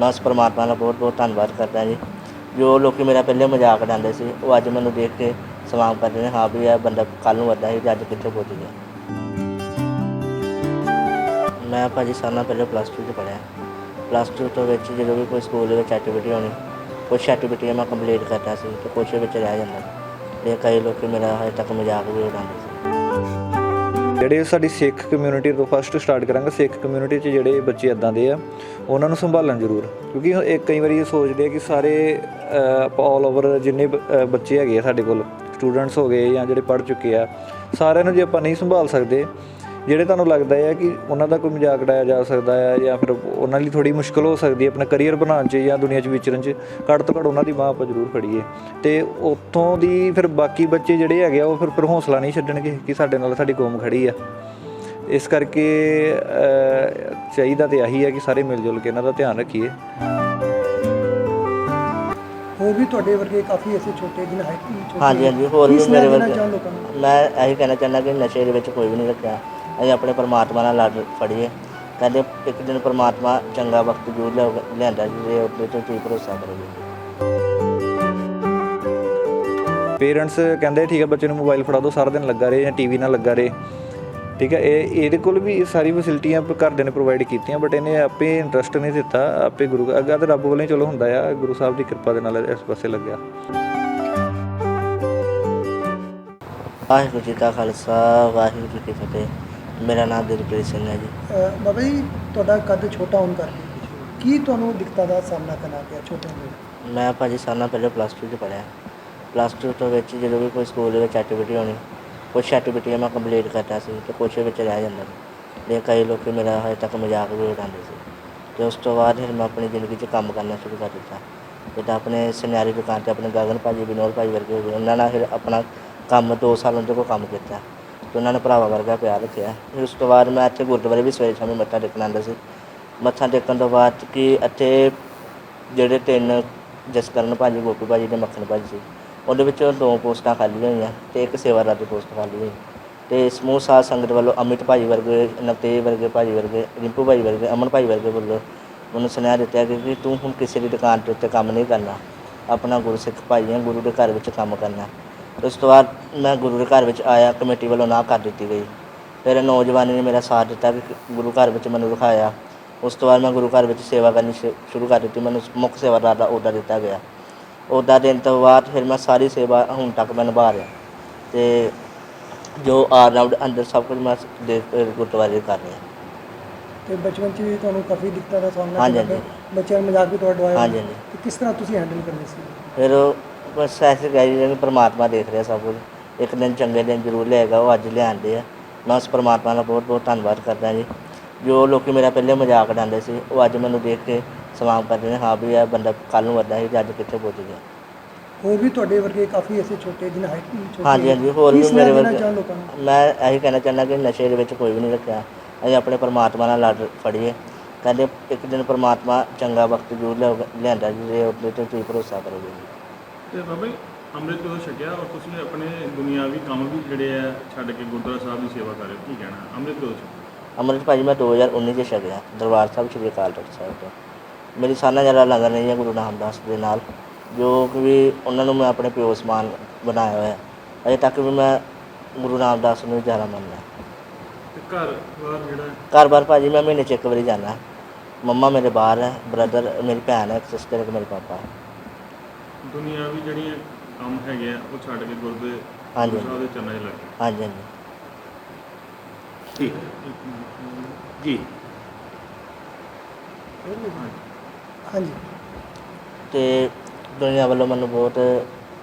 ਮੈਂ ਉਸ ਪਰਮਾਤਮਾ ਦਾ ਬਹੁਤ ਬਹੁਤ ਧੰਨਵਾਦ ਕਰਦਾ ਜੀ। ਜੋ ਲੋਕੀ ਮੇਰਾ ਪਹਿਲੇ ਮਜ਼ਾਕ ਉਡਾਉਂਦੇ ਸੀ, ਉਹ ਅੱਜ ਮੈਨੂੰ ਦੇਖ ਕੇ ਸਲਾਮ ਕਰਦੇ ਨੇ, ਹਾਂ ਵੀ ਇਹ ਬੰਦਾ ਕੱਲ ਨੂੰ ਵੱਧਦਾ ਸੀ ਤੇ ਅੱਜ ਕਿੱਥੇ ਪਹੁੰਚ ਗਿਆ। ਮੈਂ ਭਾਜੀ ਸਾਲ ਨਾਲ ਪਹਿਲੇ ਪਲੱਸ 2 ਚ ਪੜ੍ਹਿਆ। ਪਲੱਸ 2 ਤੋਂ ਵਿੱਚ ਜਦੋਂ ਵੀ ਕੋਈ ਸਕੂਲ ਦੇ ਵਿੱਚ ਐਕਟੀਵਿਟੀ ਹੋਣੀ ਕੁਛ ਐਕਟੀਵਿਟੀਆਂ ਮੈਂ ਕੰਪਲੀਟ ਕਰਦਾ ਸੀ ਤੇ ਕੁਛ ਵਿੱਚ ਰਹਿ ਜਾਂਦਾ। ਤੇ ਕਈ ਲੋਕੀ ਮੇਰਾ ਹਜੇ ਤੱਕ ਮਜ਼ਾਕ ਵੀ ਉਡਾਉਂਦੇ ਸੀ। ਜਿਹੜੇ ਸਾਡੀ ਸਿੱਖ ਕਮਿਊਨਿਟੀ ਤੋਂ ਫਸਟ ਸਟਾਰਟ ਕਰਾਂਗੇ, ਸਿੱਖ ਕਮਿਊਨਿਟੀ 'ਚ ਜਿਹੜੇ ਬੱਚੇ ਇਦਾਂ ਦੇ ਆ, ਉਹਨਾਂ ਨੂੰ ਸੰਭਾਲਣ ਜ਼ਰੂਰ। ਕਿਉਂਕਿ ਇਹ ਕਈ ਵਾਰੀ ਇਹ ਸੋਚਦੇ ਆ ਕਿ ਸਾਰੇ ਆਪਾਂ ਆਲ ਓਵਰ ਜਿੰਨੇ ਬੱਚੇ ਹੈਗੇ ਆ ਸਾਡੇ ਕੋਲ ਸਟੂਡੈਂਟਸ ਹੋ ਗਏ ਜਾਂ ਜਿਹੜੇ ਪੜ੍ਹ ਚੁੱਕੇ ਆ, ਸਾਰਿਆਂ ਨੂੰ ਜੇ ਆਪਾਂ ਨਹੀਂ ਸੰਭਾਲ ਸਕਦੇ ਜਿਹੜੇ ਤੁਹਾਨੂੰ ਲੱਗਦਾ ਹੈ ਕਿ ਉਹਨਾਂ ਦਾ ਕੋਈ ਮਜ਼ਾਕ ਉਡਾਇਆ ਜਾ ਸਕਦਾ ਹੈ ਜਾਂ ਫਿਰ ਉਹਨਾਂ ਲਈ ਥੋੜੀ ਮੁਸ਼ਕਲ ਹੋ ਸਕਦੀ ਹੈ ਆਪਣਾ ਕਰੀਅਰ ਬਣਾਉਣ 'ਚ ਜਾਂ ਦੁਨੀਆ 'ਚ ਵਿਚਰਨ 'ਚ, ਘੱਟ ਤੋਂ ਘੱਟ ਉਹਨਾਂ ਦੀ ਬਾਂਹ ਆਪਾਂ ਜ਼ਰੂਰ ਫੜੀਏ ਤੇ ਉੱਥੋਂ ਦੀ ਫਿਰ ਬਾਕੀ ਬੱਚੇ ਜਿਹੜੇ ਹੈਗੇ ਆ, ਉਹ ਫਿਰ ਫਿਰ ਹੌਸਲਾ ਨਹੀਂ ਛੱਡਣਗੇ ਕਿ ਸਾਡੇ ਨਾਲ ਸਾਡੀ ਕੌਮ ਖੜੀ ਆ। ਇਸ ਕਰਕੇ ਚਾਹੀਦਾ ਤੇ ਆਹੀ ਹੈ ਕਿ ਸਾਰੇ ਮਿਲ ਜੁਲ ਕੇ ਇਹਨਾਂ ਦਾ ਧਿਆਨ ਰੱਖੀਏ। ਹੋਰ ਵੀ ਤੁਹਾਡੇ ਵਰਗੇ ਕਾਫੀ ਐਸੇ ਛੋਟੇ ਜਿਹਨਾਂ ਹਾਈਟ ਹਾਂਜੀ ਹਾਂਜੀ ਹੋਰ ਵੀ ਮੇਰੇ ਵਰਗੇ। ਮੈਂ ਇਹੀ ਕਹਿਣਾ ਚਾਹੁੰਦਾ ਕਿ ਨਸ਼ੇ ਦੇ ਵਿੱਚ ਕੋਈ ਵੀ ਨਹੀਂ ਰੱਖਿਆ। ਅਸੀਂ ਆਪਣੇ ਪਰਮਾਤਮਾ ਨਾਲ ਲੜ ਫੜੀਏ। ਕਹਿੰਦੇ ਇੱਕ ਦਿਨ ਪਰਮਾਤਮਾ ਚੰਗਾ ਵਕਤ ਜ਼ਰੂਰ ਲਿਆਂਦਾ ਜੇ ਉਹਦੇ ਤੇ ਤੁਸੀਂ ਭਰੋਸਾ ਕਰੋਗੇ। ਪੇਰੈਂਟਸ ਕਹਿੰਦੇ ਠੀਕ ਹੈ ਬੱਚੇ ਨੂੰ ਮੋਬਾਈਲ ਫੜਾ ਦਿਓ ਸਾਰਾ ਦਿਨ ਲੱਗਾ ਰਹੇ ਜਾਂ ਟੀਵੀ ਨਾਲ ਲੱਗਾ ਰਹੇ। ਠੀਕ ਹੈ ਇਹ ਇਹਦੇ ਕੋਲ ਵੀ ਇਹ ਸਾਰੀ ਫੈਸਿਲਿਟੀਆਂ ਘਰਦਿਆਂ ਨੇ ਪ੍ਰੋਵਾਈਡ ਕੀਤੀਆਂ ਬਟ ਇਹਨੇ ਆਪੇ ਇੰਟਰਸਟ ਨਹੀਂ ਦਿੱਤਾ ਆਪੇ ਗੁਰੂ ਅੱਗਾ ਤੇ ਰੱਬ ਵੱਲੋਂ ਹੀ ਚਲੋ ਹੁੰਦਾ ਆ ਗੁਰੂ ਸਾਹਿਬ ਦੀ ਕਿਰਪਾ ਦੇ ਨਾਲ ਇਸ ਪਾਸੇ ਲੱਗਿਆ। ਵਾਹਿਗੁਰੂ ਜੀ ਕਾ ਖਾਲਸਾ ਵਾਹਿਗੁਰੂ ਜੀ ਕੀ ਫਤਿਹ। ਮੇਰਾ ਨਾਮ ਦਿਲਪ੍ਰੀਤ ਸਿੰਘ ਹੈ ਜੀ। ਬਾਬਾ ਜੀ ਤੁਹਾਡਾ ਕੱਦ ਛੋਟਾ ਹੋਣ ਕਰਕੇ ਕੀ ਤੁਹਾਨੂੰ ਦਿੱਕਤਾਂ ਦਾ ਸਾਹਮਣਾ ਕਰਨਾ ਪਿਆ ਛੋਟੇ ਹੁੰਦੇ ਮੈਂ ਭਾਜੀ ਸਾਲ ਪਹਿਲੇ ਪਲੱਸ 2 ਚ ਪੜ੍ਹਿਆ। ਪਲੱਸ 2 ਤੋਂ ਵਿੱਚ ਜਦੋਂ ਵੀ ਕੋਈ ਸਕੂਲ ਦੇ ਵਿੱਚ ਐਕਟੀਵਿਟੀ ਹੋਣੀ ਕੁਛ ਐਕਟੀਵਿਟੀਆਂ ਮੈਂ ਕੰਪਲੀਟ ਕਰਦਾ ਸੀ ਅਤੇ ਕੁਛ ਵਿੱਚ ਰਹਿ ਜਾਂਦਾ ਸੀ। ਅਤੇ ਕਈ ਲੋਕ ਮੇਰਾ ਹਜੇ ਤੱਕ ਮਜ਼ਾਕ ਵੀ ਉਡਾਉਂਦੇ ਸੀ। ਅਤੇ ਉਸ ਤੋਂ ਬਾਅਦ ਫਿਰ ਮੈਂ ਆਪਣੀ ਜ਼ਿੰਦਗੀ 'ਚ ਕੰਮ ਕਰਨਾ ਸ਼ੁਰੂ ਕਰ ਦਿੱਤਾ। ਜਿੱਦਾਂ ਆਪਣੇ ਸੁਨਿਆਰੀ ਦੁਕਾਨ ਤੇ ਆਪਣੇ ਗਗਨ ਭਾਅ ਭਾਜੀ, ਵਿਨੋਦ ਭਾਜੀ ਵਰਗੇ ਹੋ ਗਏ ਉਹਨਾਂ ਨਾਲ ਫਿਰ ਆਪਣਾ ਕੰਮ ਦੋ ਸਾਲ ਉਹਨਾਂ ਕੋਲ ਕੰਮ ਕੀਤਾ। ਅਤੇ ਉਹਨਾਂ ਨੇ ਭਰਾਵਾਂ ਵਰਗਾ ਪਿਆਰ ਰੱਖਿਆ। ਫਿਰ ਉਸ ਤੋਂ ਬਾਅਦ ਮੈਂ ਇੱਥੇ ਗੁਰਦੁਆਰੇ ਵੀ ਸਵੇਰੇ ਸ਼ਾਮੀ ਮੱਥਾ ਟੇਕਣ ਆਉਂਦਾ ਸੀ। ਮੱਥਾ ਟੇਕਣ ਤੋਂ ਬਾਅਦ ਕਿ ਇੱਥੇ ਜਿਹੜੇ ਤਿੰਨ ਜਸਕਰਨ ਭਾਅ ਜੀ ਗੋਪੀ ਭਾਅ ਜੀ ਅਤੇ ਮੱਖਣ ਭਾਜੀ ਸੀ। ਉਹਦੇ ਵਿੱਚੋਂ ਦੋ ਪੋਸਟਾਂ ਖਾਲੀ ਹੋਈਆਂ ਤੇ ਇੱਕ ਸੇਵਾਦਾਰ ਦੀ ਪੋਸਟ ਖਾਲੀ ਹੋਈ। ਤੇ ਸਮੂਹ ਸਾਧ ਸੰਗਤ ਵੱਲੋਂ ਅਮਿਤ ਭਾਈ ਵਰਗੇ, ਨਵਤੇਜ ਵਰਗੇ ਭਾਜੀ ਵਰਗੇ, ਰਿੰਪੂ ਭਾਈ ਵਰਗੇ, ਅਮਨ ਭਾਈ ਵਰਗੇ ਵੱਲੋਂ ਮੈਨੂੰ ਸੁਨੇਹਾ ਦਿੱਤਾ ਕਿ ਵੀ ਤੂੰ ਹੁਣ ਕਿਸੇ ਦੀ ਦੁਕਾਨ ਦੇ ਉੱਤੇ ਕੰਮ ਨਹੀਂ ਕਰਨਾ। ਆਪਣਾ ਗੁਰਸਿੱਖ ਭਾਈ ਹੈ, ਗੁਰੂ ਦੇ ਘਰ ਵਿੱਚ ਕੰਮ ਕਰਨਾ। ਉਸ ਤੋਂ ਬਾਅਦ ਮੈਂ ਗੁਰੂ ਦੇ ਘਰ ਵਿੱਚ ਆਇਆ, ਕਮੇਟੀ ਵੱਲੋਂ ਨਾ ਕਰ ਦਿੱਤੀ ਗਈ। ਫਿਰ ਨੌਜਵਾਨੀ ਨੇ ਮੇਰਾ ਸਾਥ ਦਿੱਤਾ ਕਿ ਗੁਰੂ ਘਰ ਵਿੱਚ ਮੈਨੂੰ ਰਖਾਇਆ। ਉਸ ਤੋਂ ਬਾਅਦ ਮੈਂ ਗੁਰੂ ਘਰ ਵਿੱਚ ਸੇਵਾ ਕਰਨੀ ਸ਼ੁ- ਸ਼ੁਰੂ ਕਰ ਦਿੱਤੀ। ਮੈਨੂੰ ਮੁੱਖ ਸੇਵਾਦਾਰ ਦਾ ਅਹੁਦਾ ਦਿੱਤਾ ਗਿਆ। ਅਹੁਦਾ ਦੇਣ ਤੋਂ ਬਾਅਦ ਫਿਰ ਮੈਂ ਸਾਰੀ ਸੇਵਾ ਹੁਣ ਤੱਕ ਮੈਂ ਨਿਭਾ ਰਿਹਾ। ਤੇ ਜੋ ਆਲ ਰਾਊਂਡ ਅੰਦਰ ਸਭ ਕੁਝ ਮੈਂ ਦੇ ਗੁਰਦੁਆਰੇ ਕਰ ਰਿਹਾ। ਤੇ ਬਚਪਨ 'ਚ ਵੀ ਤੁਹਾਨੂੰ ਕਾਫੀ ਦਿੱਕਤਾਂ ਦਾ ਸਾਹਮਣਾ ਹਾਂਜੀ, ਕਰਨਾ ਪਿਆ। ਬੱਚਿਆਂ ਨੂੰ ਮਜ਼ਾਕ ਵੀ ਤੁਹਾਡਾ ਆਇਆ ਹਾਂਜੀ, ਹਾਂਜੀ। ਤੇ ਕਿਸ ਤਰ੍ਹਾਂ ਤੁਸੀਂ ਹੈਂਡਲ ਕਰਦੇ ਸੀ? ਫਿਰ ਉਹ ਬਸ ਐਸੇ ਕਹਿ ਰਹੇ ਨੇ ਪਰਮਾਤਮਾ ਦੇਖ ਰਿਹਾ ਸਭ ਕੁਝ। ਇੱਕ ਦਿਨ ਚੰਗੇ ਦਿਨ ਜ਼ਰੂਰ ਲਿਆਏਗਾ ਉਹ ਅੱਜ ਲਿਆਂਦੇ ਆ। ਮੈਂ ਉਸ ਪਰਮਾਤਮਾ ਦਾ ਬਹੁਤ ਬਹੁਤ ਧੰਨਵਾਦ ਕਰਦਾ ਜੀ। ਜੋ ਲੋਕੀ ਮੇਰਾ ਪਹਿਲੇ ਮਜ਼ਾਕ ਉਡਾਉਂਦੇ ਸੀ ਉਹ ਅੱਜ ਮੈਨੂੰ ਦੇਖ ਕੇ ਸਲਾਮ ਕਰਦੇ ਨੇ ਹਾਂ ਵੀ ਇਹ ਬੰਦਾ ਕੱਲ ਨੂੰ ਵੱਡਾ ਸੀ ਤੇ ਅੱਜ ਕਿੱਥੇ ਪਹੁੰਚ ਗਿਆ। ਹੋਰ ਵੀ ਤੁਹਾਡੇ ਵਰਗੇ ਕਾਫੀ ਐਸੇ ਛੋਟੇ ਜਿਹਨਾਂ ਹਾਈਟ ਛੋਟੀ ਹਾਂਜੀ ਹਾਂਜੀ ਹੋਰ ਵੀ ਮੇਰੇ ਵਰਗੇ। ਮੈਂ ਇਹੀ ਕਹਿਣਾ ਚਾਹੁੰਦਾ ਕਿ ਨਸ਼ੇ ਦੇ ਵਿੱਚ ਕੋਈ ਵੀ ਨਹੀਂ ਰੱਖਿਆ। ਅਸੀਂ ਆਪਣੇ ਪਰਮਾਤਮਾ ਨਾਲ ਲੜ ਫੜੀਏ। ਕਹਿੰਦੇ ਇੱਕ ਦਿਨ ਪਰਮਾਤਮਾ ਚੰਗਾ ਵਕਤ ਜ਼ਰੂਰ ਲਿਆਂਦਾ ਜੇ ਉਹਦੇ ਤੇ ਤੁਸੀਂ ਭਰੋਸਾ ਕਰੋਗੇ ਤੇ ਬਾਬਾ ਜੀ ਅੰਮ੍ਰਿਤ ਜਦੋਂ ਛਕਿਆ ਔਰ ਤੁਸੀਂ ਆਪਣੇ ਦੁਨਿਆਵੀ ਕੰਮ ਵੀ ਜਿਹੜੇ ਆ ਛੱਡ ਕੇ ਗੁਰਦੁਆਰਾ ਸਾਹਿਬ ਦੀ ਸੇਵਾ ਕਰ ਰਹੇ ਹੋ ਕੀ ਕਹਿਣਾ? ਅੰਮ੍ਰਿਤ ਛਕਿਆ? ਅੰਮ੍ਰਿਤ ਭਾਜੀ ਮੈਂ 2019 ਚ ਛਕਿਆ ਦਰਬਾਰ ਸਾਹਿਬ ਸ਼੍ਰੀ ਅਕਾਲ ਤਖਤ ਸਾਹਿਬ ਤੋਂ। ਮੇਰੀ ਸਾਨਾ ਜ਼ਿਆਦਾ ਲੰਗਰ ਨਹੀਂ ਹੈ ਗੁਰੂ ਨਾਮਦਾਸ ਦੇ ਨਾਲ ਜੋ ਕਿ ਵੀ ਉਹਨਾਂ ਨੂੰ ਮੈਂ ਆਪਣੇ ਪਿਓ ਸਮਾਨ ਬਣਾਇਆ ਹੋਇਆ ਹੈ। ਅਜੇ ਤੱਕ ਵੀ ਮੈਂ ਗੁਰੂ ਨਾਮਦਾਸ ਨੂੰ ਜ਼ਿਆਦਾ ਮੰਨਦਾ। ਤੇ ਘਰ ਬਾਹਰ ਜਿਹੜਾ ਘਰ-ਬਾਰ ਭਾਜੀ ਮੈਂ ਮਹੀਨੇ ਚ ਇੱਕ ਵਾਰੀ ਜਾਂਦਾ। ਮੰਮਾ ਮੇਰੇ ਬਾਹਰ ਹੈ ਬ੍ਰਦਰ ਮੇਰੀ ਭੈਣ ਹੈ ਇੱਕ ਸਿਸਟਰ ਇੱਕ ਮੇਰੇ ਪਾਪਾ ਹੈ। ਦੁਨਿਆਵੀ ਜਿਹੜੀਆਂ ਕੰਮ ਹੈਗੇ ਆ ਉਹ ਛੱਡ ਕੇ ਗੁਰਦੇ ਹਾਂਜੀ। ਗੁਰੂ ਸਾਹਿਬ ਦੇ ਚਰਨਾਂ 'ਚ ਲੱਗੇ ਹਾਂਜੀ ਹਾਂਜੀ। ਠੀਕ ਜੀ। ਹਾਂਜੀ। ਤੇ ਦੁਨੀਆ ਵੱਲੋਂ ਮੈਨੂੰ ਬਹੁਤ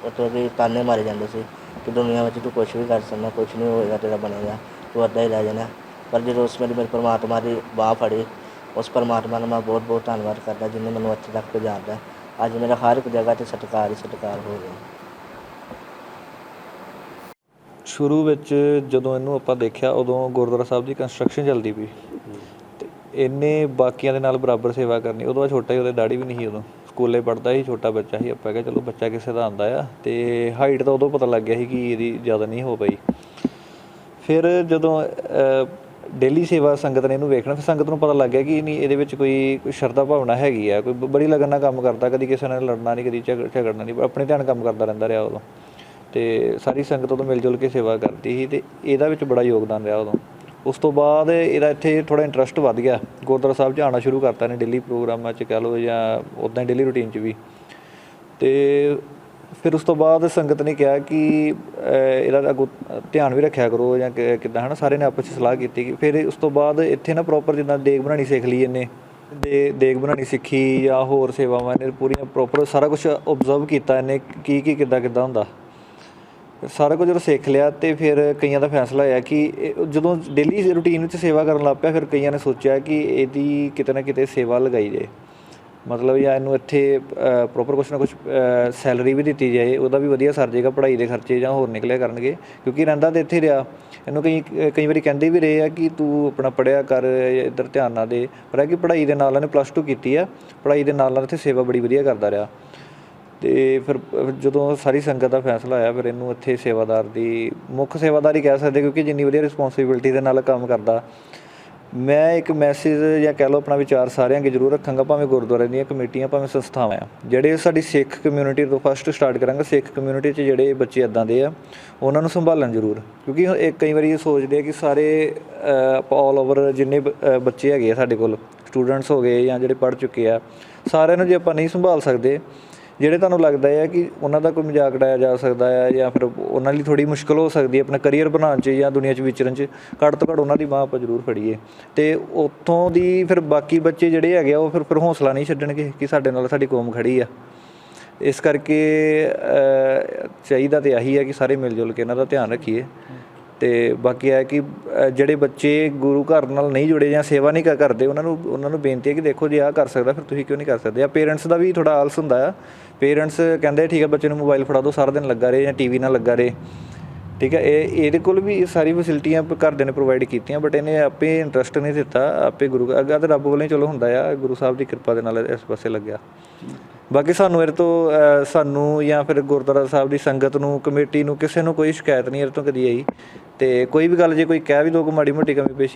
ਮਤਲਬ ਕਿ ਤਾਨੇ ਮਾਰੇ ਜਾਂਦੇ ਸੀ ਕਿ ਦੁਨੀਆ ਵਿੱਚ ਤੂੰ ਕੁਝ ਵੀ ਕਰ ਸਕਦਾ ਕੁਝ ਨਹੀਂ ਹੋਏਗਾ ਤੇਰਾ ਬਣੇਗਾ ਤੂੰ ਅੱਧਾ ਹੀ ਰਹਿ ਜਾਣਾ। ਪਰ ਜਦੋਂ ਉਸ ਮੇਰੇ ਮੇਰੇ ਪਰਮਾਤਮਾ ਦੀ ਬਾਹ ਫੜੀ ਉਸ ਪਰਮਾਤਮਾ ਦਾ ਮੈਂ ਬਹੁਤ ਬਹੁਤ ਧੰਨਵਾਦ ਕਰਦਾ ਜਿਨੇ ਮੈਨੂੰ ਇੱਥੇ ਤੱਕ ਪਹੁੰਚਾਇਆ ਅੱਜ ਮੇਰਾ ਹਰ ਇੱਕ ਜਗ੍ਹਾ ਤੇ ਸਤਿਕਾਰ ਹੀ ਸਤਿਕਾਰ ਹੋ ਰਿਹਾ। ਸ਼ੁਰੂ ਵਿੱਚ ਜਦੋਂ ਇਹਨੂੰ ਆਪਾਂ ਦੇਖਿਆ ਉਦੋਂ ਗੁਰਦੁਆਰਾ ਸਾਹਿਬ ਦੀ ਕੰਸਟਰਕਸ਼ਨ ਚੱਲਦੀ ਪਈ। ਤੇ ਇਹਨੇ ਬਾਕੀਆਂ ਦੇ ਨਾਲ ਬਰਾਬਰ ਸੇਵਾ ਕਰਨੀ, ਉਦੋਂ ਬਾਅਦ ਛੋਟਾ ਹੀ ਉਹਦੇ ਦਾੜੀ ਵੀ ਨਹੀਂ ਸੀ ਉਦੋਂ। ਸਕੂਲੇ ਪੜ੍ਹਦਾ ਸੀ, ਛੋਟਾ ਬੱਚਾ ਸੀ, ਆਪਾਂ ਕਿਹਾ ਚਲੋ ਬੱਚਾ ਕਿਸੇ ਦਾ ਆਂਦਾ ਆ, ਤੇ ਹਾਈਟ ਤਾਂ ਉਦੋਂ ਪਤਾ ਲੱਗ ਗਿਆ ਸੀ ਕਿ ਇਹਦੀ ਜ਼ਿਆਦਾ ਨਹੀਂ ਹੋ ਪਈ। ਫਿਰ ਜਦੋਂ ਡੇਲੀ ਸੇਵਾ ਸੰਗਤ ਨੇ ਇਹਨੂੰ ਵੇਖਣਾ, ਫਿਰ ਸੰਗਤ ਨੂੰ ਪਤਾ ਲੱਗ ਗਿਆ ਕਿ ਨਹੀਂ, ਇਹਦੇ ਵਿੱਚ ਕੋਈ ਕੋਈ ਸ਼ਰਧਾ ਭਾਵਨਾ ਹੈਗੀ ਆ, ਕੋਈ ਬੜੀ ਲਗਨ ਨਾਲ ਕੰਮ ਕਰਦਾ, ਕਦੀ ਕਿਸੇ ਨਾਲ ਲੜਨਾ ਨਹੀਂ, ਕਦੀ ਝਗ- ਝਗੜਨਾ ਨਹੀਂ, ਆਪਣੇ ਧਿਆਨ ਕੰਮ ਕਰਦਾ ਰਹਿੰਦਾ ਰਿਹਾ ਉਦੋਂ। ਤੇ ਸਾਰੀ ਸੰਗਤ ਉਦੋਂ ਮਿਲ ਜੁਲ ਕੇ ਸੇਵਾ ਕਰਦੀ ਸੀ, ਤੇ ਇਹਦਾ ਵਿੱਚ ਬੜਾ ਯੋਗਦਾਨ ਰਿਹਾ ਉਦੋਂ। ਉਸ ਤੋਂ ਬਾਅਦ ਇਹਦਾ ਇੱਥੇ ਥੋੜਾ ਇੰਟਰਸਟ ਵੱਧ ਗਿਆ। ਗੁਰਦੁਆਰਾ ਸਾਹਿਬ 'ਚ ਆਉਣਾ ਸ਼ੁਰੂ ਕਰਤਾ ਨੇ ਡੇਲੀ ਪ੍ਰੋਗਰਾਮਾਂ 'ਚ ਕਹਿ ਲਓ ਜਾਂ ਉਦਾਂ ਡੇਲੀ ਰੁਟੀਨ 'ਚ ਵੀ। ਤੇ ਫਿਰ ਉਸ ਤੋਂ ਬਾਅਦ ਸੰਗਤ ਨੇ ਕਿਹਾ ਕਿ ਇਹਦਾ ਅੱਗੋਂ ਧਿਆਨ ਵੀ ਰੱਖਿਆ ਕਰੋ ਜਾਂ ਕਿ- ਕਿੱਦਾਂ, ਹਨਾ ਸਾਰੇ ਨੇ ਆਪਸ ਵਿੱਚ ਸਲਾਹ ਕੀਤੀ ਕਿ ਫਿਰ ਉਸ ਤੋਂ ਬਾਅਦ ਇੱਥੇ ਨਾ ਪ੍ਰੋਪਰ ਜਿੱਦਾਂ ਦੇਗ ਬਣਾਉਣੀ ਸਿੱਖ ਲਈ ਇਹਨੇ। ਦੇ ਦੇਗ ਬਣਾਉਣੀ ਸਿੱਖੀ ਜਾਂ ਹੋਰ ਸੇਵਾਵਾਂ ਨੇ ਪੂਰੀਆਂ ਪ੍ਰੋਪਰ ਸਾਰਾ ਕੁਝ ਆਬਜ਼ਰਵ ਕੀਤਾ ਇਹਨੇ ਕੀ ਕੀ ਕਿੱਦਾਂ ਕਿੱਦਾਂ ਹੁੰਦਾ। ਸਾਰਾ ਕੁਝ ਜਦੋਂ ਸਿੱਖ ਲਿਆ ਤੇ ਫਿਰ ਕਈਆਂ ਦਾ ਫੈਸਲਾ ਹੋਇਆ ਕਿ ਜਦੋਂ ਡੇਲੀ ਰੂਟੀਨ ਵਿੱਚ ਸੇਵਾ ਕਰਨ ਲੱਗ ਪਿਆ, ਫਿਰ ਕਈਆਂ ਨੇ ਸੋਚਿਆ ਕਿ ਇਹਦੀ ਕਿਤੇ ਨਾ ਕਿਤੇ ਸੇਵਾ ਲਗਾਈ ਜਾਏ। ਮਤਲਬ ਜਾਂ ਇਹਨੂੰ ਇੱਥੇ ਪ੍ਰੋਪਰ ਕੁਛ ਨਾ ਕੁਛ ਸੈਲਰੀ ਵੀ ਦਿੱਤੀ ਜਾਏ, ਉਹਦਾ ਵੀ ਵਧੀਆ ਸਰ ਜਾਏਗਾ ਪੜ੍ਹਾਈ ਦੇ ਖਰਚੇ ਜਾਂ ਹੋਰ ਨਿਕਲਿਆ ਕਰਨਗੇ। ਕਿਉਂਕਿ ਰਹਿੰਦਾ ਤੇ ਇੱਥੇ ਰਿਹਾ। ਇਹਨੂੰ ਕਈ ਕਈ ਵਾਰੀ ਕਹਿੰਦੇ ਵੀ ਰਹੇ ਆ ਕਿ ਤੂੰ ਆਪਣਾ ਪੜ੍ਹਿਆ ਕਰ, ਇੱਧਰ ਧਿਆਨ ਨਾ ਦੇ। ਪਰ ਇਹ ਕਿ ਪੜ੍ਹਾਈ ਦੇ ਨਾਲ ਇਹਨੇ ਪਲੱਸ 2 ਕੀਤੀ ਆ। ਪੜ੍ਹਾਈ ਦੇ ਨਾਲ ਨਾਲ ਇੱਥੇ ਸੇਵਾ ਬੜੀ ਵਧੀਆ ਕਰਦਾ ਰਿਹਾ। ਤੇ ਫਿਰ ਜਦੋਂ ਸਾਰੀ ਸੰਗਤ ਦਾ ਫੈਸਲਾ ਆਇਆ, ਫਿਰ ਇਹਨੂੰ ਇੱਥੇ ਸੇਵਾਦਾਰ ਦੀ, ਮੁੱਖ ਸੇਵਾਦਾਰ ਹੀ ਕਹਿ ਸਕਦੇ, ਕਿਉਂਕਿ ਜਿੰਨੀ ਵਧੀਆ ਰਿਸਪੌਂਸਿਬਿਲਟੀ ਦੇ ਨਾਲ ਕੰਮ ਕਰਦਾ। ਮੈਂ ਇੱਕ ਮੈਸੇਜ ਜਾਂ ਕਹਿ ਲਓ ਆਪਣਾ ਵਿਚਾਰ ਸਾਰਿਆਂ ਅੱਗੇ ਜ਼ਰੂਰ ਰੱਖਾਂਗਾ, ਭਾਵੇਂ ਗੁਰਦੁਆਰੇ ਦੀਆਂ ਕਮੇਟੀਆਂ, ਭਾਵੇਂ ਸੰਸਥਾਵਾਂ। ਆ ਜਿਹੜੇ ਸਾਡੀ ਸਿੱਖ ਕਮਿਊਨਿਟੀ ਤੋਂ ਫਸਟ ਸਟਾਰਟ ਕਰਾਂਗਾ, ਸਿੱਖ ਕਮਿਊਨਿਟੀ 'ਚ ਜਿਹੜੇ ਬੱਚੇ ਇਦਾਂ ਦੇ ਆ, ਉਹਨਾਂ ਨੂੰ ਸੰਭਾਲਣ ਜ਼ਰੂਰ। ਕਿਉਂਕਿ ਇਹ ਕਈ ਵਾਰੀ ਇਹ ਸੋਚਦੇ ਆ ਕਿ ਸਾਰੇ ਆਲ ਓਵਰ ਜਿੰਨੇ ਬੱਚੇ ਹੈਗੇ ਆ ਸਾਡੇ ਕੋਲ ਸਟੂਡੈਂਟਸ ਹੋ ਗਏ ਜਾਂ ਜਿਹੜੇ ਪੜ੍ਹ ਚੁੱਕੇ ਆ, ਸਾਰਿਆਂ ਨੂੰ ਜੇ ਆਪਾਂ ਨਹੀਂ ਸੰਭਾਲ ਸਕਦੇ ਜਿਹੜੇ ਤੁਹਾਨੂੰ ਲੱਗਦਾ ਹੈ ਕਿ ਉਹਨਾਂ ਦਾ ਕੋਈ ਮਜ਼ਾਕ ਉਡਾਇਆ ਜਾ ਸਕਦਾ ਹੈ ਜਾਂ ਫਿਰ ਉਹਨਾਂ ਲਈ ਥੋੜੀ ਮੁਸ਼ਕਲ ਹੋ ਸਕਦੀ ਹੈ ਆਪਣਾ ਕੈਰੀਅਰ ਬਣਾਉਣ 'ਚ ਜਾਂ ਦੁਨੀਆ 'ਚ ਵਿਚਰਨ 'ਚ, ਘੱਟ ਤੋਂ ਘੱਟ ਉਹਨਾਂ ਦੀ ਬਾਹ ਆਪਾਂ ਜ਼ਰੂਰ ਫੜੀਏ। ਤੇ ਉੱਥੋਂ ਦੀ ਫਿਰ ਬਾਕੀ ਬੱਚੇ ਜਿਹੜੇ ਹੈਗੇ ਆ, ਉਹ ਫਿਰ ਫਿਰ ਹੌਸਲਾ ਨਹੀਂ ਛੱਡਣਗੇ ਕਿ ਸਾਡੇ ਨਾਲ ਸਾਡੀ ਕੌਮ ਖੜੀ ਆ। ਇਸ ਕਰਕੇ ਚਾਹੀਦਾ ਤੇ ਆਹੀ ਹੈ ਕਿ ਸਾਰੇ ਮਿਲ ਜੁਲ ਕੇ ਇਹਨਾਂ ਦਾ ਧਿਆਨ ਰੱਖੀਏ। ਤੇ ਬਾਕੀ ਹੈ ਕਿ ਜਿਹੜੇ ਬੱਚੇ ਗੁਰੂ ਘਰ ਨਾਲ ਨਹੀਂ ਜੁੜੇ ਜਾਂ ਸੇਵਾ ਨਹੀਂ ਕਰਦੇ, ਉਹਨਾਂ ਨੂੰ ਉਹਨਾਂ ਨੂੰ ਬੇਨਤੀ ਹੈ ਕਿ ਦੇਖੋ ਜੇ ਆਹ ਕਰ ਸਕਦਾ, ਫਿਰ ਤੁਸੀਂ ਕਿਉਂ ਨਹੀਂ ਕਰ ਸਕਦੇ? ਆ ਪੇਰੈਂਟਸ ਦਾ ਵੀ ਥੋੜਾ ਆਲਸ ਹੁੰਦਾ ਆ। ਪੇਰੈਂਟਸ ਕਹਿੰਦੇ ਠੀਕ ਹੈ ਬੱਚੇ ਨੂੰ ਮੋਬਾਈਲ ਫੜਾ ਦਿਓ, ਸਾਰਾ ਦਿਨ ਲੱਗਾ ਰਹੇ ਜਾਂ ਟੀਵੀ ਨਾਲ ਲੱਗਾ ਰਹੇ। ਠੀਕ ਹੈ ਇਹ, ਇਹਦੇ ਕੋਲ ਵੀ ਇਹ ਸਾਰੀ ਫੈਸਿਲਿਟੀਆਂ ਘਰਦਿਆਂ ਨੇ ਪ੍ਰੋਵਾਈਡ ਕੀਤੀਆਂ ਬਟ ਇਹਨੇ ਆਪੇ ਇੰਟਰਸਟ ਨਹੀਂ ਦਿੱਤਾ, ਆਪੇ ਗੁਰੂ ਅੱਗਾ ਤਾਂ ਰੱਬ ਵੱਲੋਂ ਚਲੋ ਹੁੰਦਾ ਆ, ਗੁਰੂ ਸਾਹਿਬ ਦੀ ਕਿਰਪਾ ਦੇ ਨਾਲ ਇਸ ਪਾਸੇ ਲੱਗਿਆ। ਬਾਕੀ ਸਾਨੂੰ ਇਹਦੇ ਤੋਂ ਸਾਨੂੰ ਜਾਂ ਫਿਰ ਗੁਰਦੁਆਰਾ ਸਾਹਿਬ ਦੀ ਸੰਗਤ ਨੂੰ, ਕਮੇਟੀ ਨੂੰ ਕਿਸੇ ਨੂੰ ਕੋਈ ਸ਼ਿਕਾਇਤ ਨਹੀਂ ਇਹਦੇ ਤੋਂ ਕਦੀ ਆਈ। ਤੇ ਕੋਈ ਵੀ ਗੱਲ ਜੇ ਕੋਈ ਕਹਿ ਵੀ ਲੋਕ ਮਾੜੀ ਮੋਟੀ ਕਮੀ ਪੇਸ਼ੀ